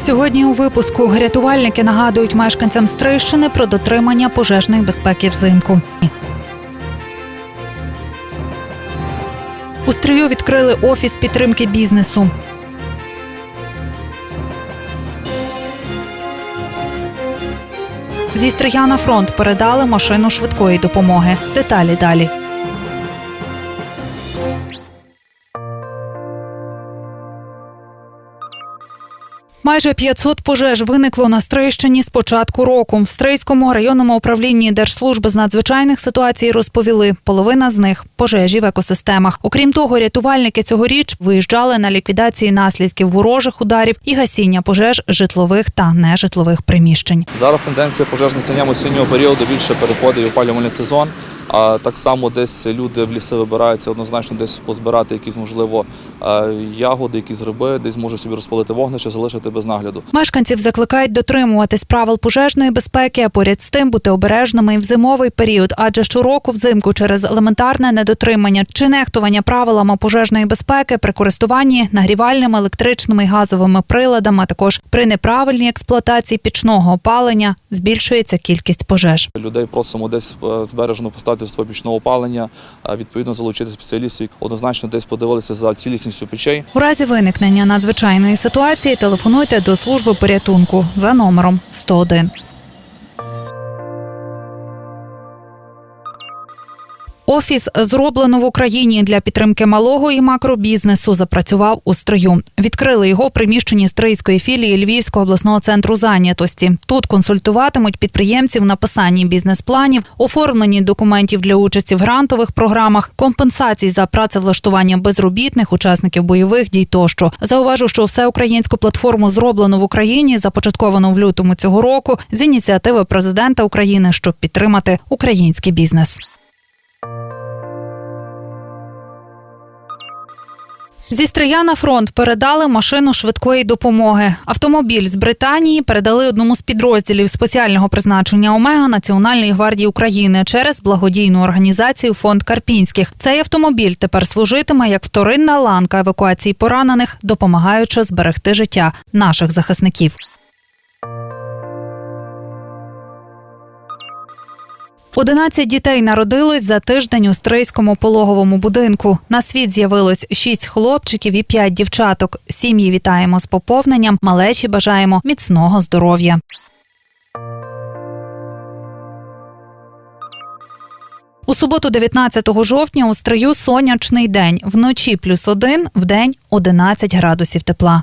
Сьогодні у випуску рятувальники нагадують мешканцям Стрийщини про дотримання пожежної безпеки взимку. У Стрию відкрили офіс підтримки бізнесу. Зі Стрия на фронт передали машину швидкої допомоги. Деталі далі. Майже 500 пожеж виникло на Стрийщині з початку року. В Стрийському районному управлінні Держслужби з надзвичайних ситуацій розповіли, половина з них пожежі в екосистемах. Окрім того, рятувальники цьогоріч виїжджали на ліквідації наслідків ворожих ударів і гасіння пожеж житлових та нежитлових приміщень. Зараз тенденція пожежності осіннього періоду більше переходить в опалювальний сезон. А так само десь люди в ліси вибираються однозначно десь позбирати якісь, можливо, е, ягоди, якісь гриби, десь можуть собі розпалити вогнище, залишити без нагляду. Мешканців закликають дотримуватись правил пожежної безпеки, а поряд з тим бути обережними і в зимовий період, адже щороку взимку через елементарне недотримання чи нехтування правилами пожежної безпеки при користуванні нагрівальними електричними і газовими приладами, а також при неправильній експлуатації пічного опалення збільшується кількість пожеж. Людей просимо десь е, збережено поставити своє пічного опалення, відповідно залучити спеціалістів, однозначно десь подивилися за цілісністю печей. У разі виникнення надзвичайної ситуації телефонуйте до служби порятунку за номером 101. Офіс зроблено в Україні для підтримки малого і макробізнесу. Запрацював у стрию. Відкрили його в приміщенні стрийської філії Львівського обласного центру зайнятості. Тут консультуватимуть підприємців в написанні бізнес-планів, оформленні документів для участі в грантових програмах, компенсацій за працевлаштування безробітних, учасників бойових дій тощо. Зауважу, що всеукраїнську платформу зроблено в Україні, започатковано в лютому цього року з ініціативи президента України, щоб підтримати український бізнес. Зі Стрия на фронт передали машину швидкої допомоги. Автомобіль з Британії передали одному з підрозділів спеціального призначення Омега Національної гвардії України через благодійну організацію Фонд Карпінських. Цей автомобіль тепер служитиме як вторинна ланка евакуації поранених, допомагаючи зберегти життя наших захисників. Одинадцять дітей народилось за тиждень у стрийському пологовому будинку. На світ з'явилось шість хлопчиків і п'ять дівчаток. Сім'ї вітаємо з поповненням, малечі бажаємо міцного здоров'я. У суботу, 19 жовтня, у стрию сонячний день. Вночі плюс один, вдень 11 градусів тепла.